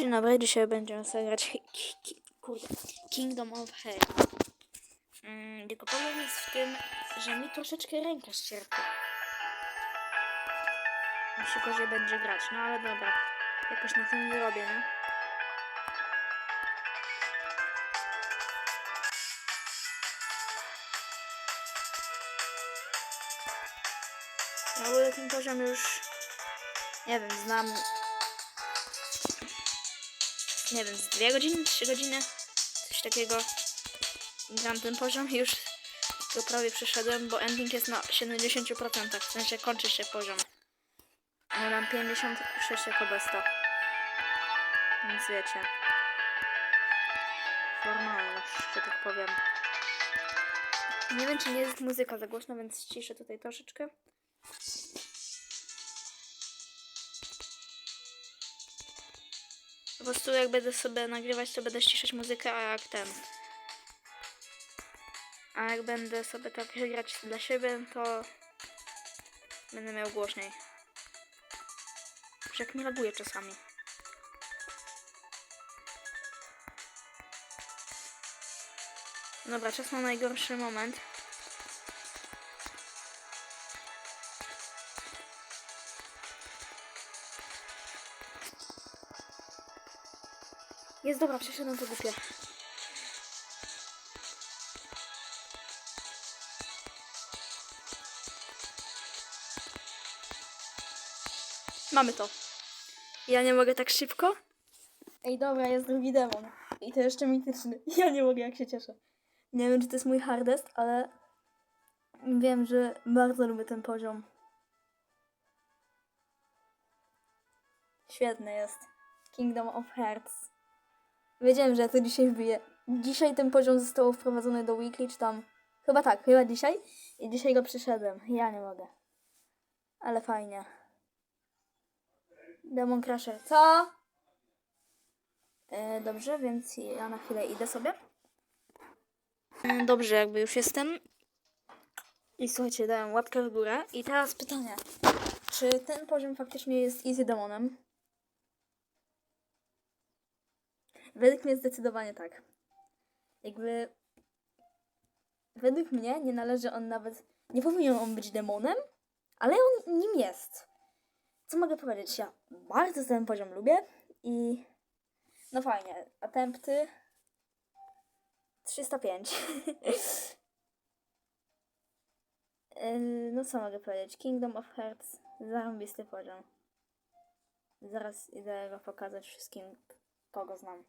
Dzień dobry, dzisiaj będziemy sobie grać kurde, Kingdom of Heaven. Mm, tylko problem jest w tym, że mi troszeczkę ręka ścierpła. Mi się gorzej będzie grać, no ale dobra. Jakoś na tym zrobię, nie? W ogóle ten poziom już, nie wiem, znam nie wiem, z dwie godziny, trzy godziny, coś takiego. Gram ten poziom i już go prawie przeszedłem, bo ending jest na 70%, w sensie kończy się poziom. Ja mam 56 jako besta. Więc wiecie. Formalność, że tak powiem. Nie wiem, czy nie jest muzyka za głośno, więc ściszę tutaj troszeczkę. Po prostu jak będę sobie nagrywać, to będę ściszać muzykę, a jak ten. A jak będę sobie tak grać dla siebie, to będę miał głośniej. Że jak mi laguje czasami. Dobra, czas na najgorszy moment. Jest dobra, przeszedłem to głupie. Mamy to. Ja nie mogę tak szybko. Ej, dobra, jest drugi demon. I to jeszcze mityczny. Ja nie mogę, jak się cieszę. Nie wiem, czy to jest mój hardest, ale wiem, że bardzo lubię ten poziom. Świetny jest. Kingdom of Hearts. Wiedziałem, że ja to dzisiaj wbiję. Dzisiaj ten poziom został wprowadzony do weekly, czy tam... Chyba tak, chyba dzisiaj. I dzisiaj go przyszedłem. Ja nie mogę. Ale fajnie. Demon Crusher. Co? E, dobrze, więc ja na chwilę idę sobie. E, Dobrze, jakby już jestem. I słuchajcie, dałem łapkę w górę. I teraz pytanie. Czy ten poziom faktycznie jest easy demonem? Według mnie zdecydowanie tak. Jakby. Według mnie nie należy on nawet. Nie powinien on być demonem, ale on nim jest. Co mogę powiedzieć? Ja bardzo ten poziom lubię i. No fajnie. Attempty 305. Yy, no co mogę powiedzieć? Kingdom of Hearts. Zarąbisty poziom. Zaraz idę go pokazać wszystkim, kogo znam.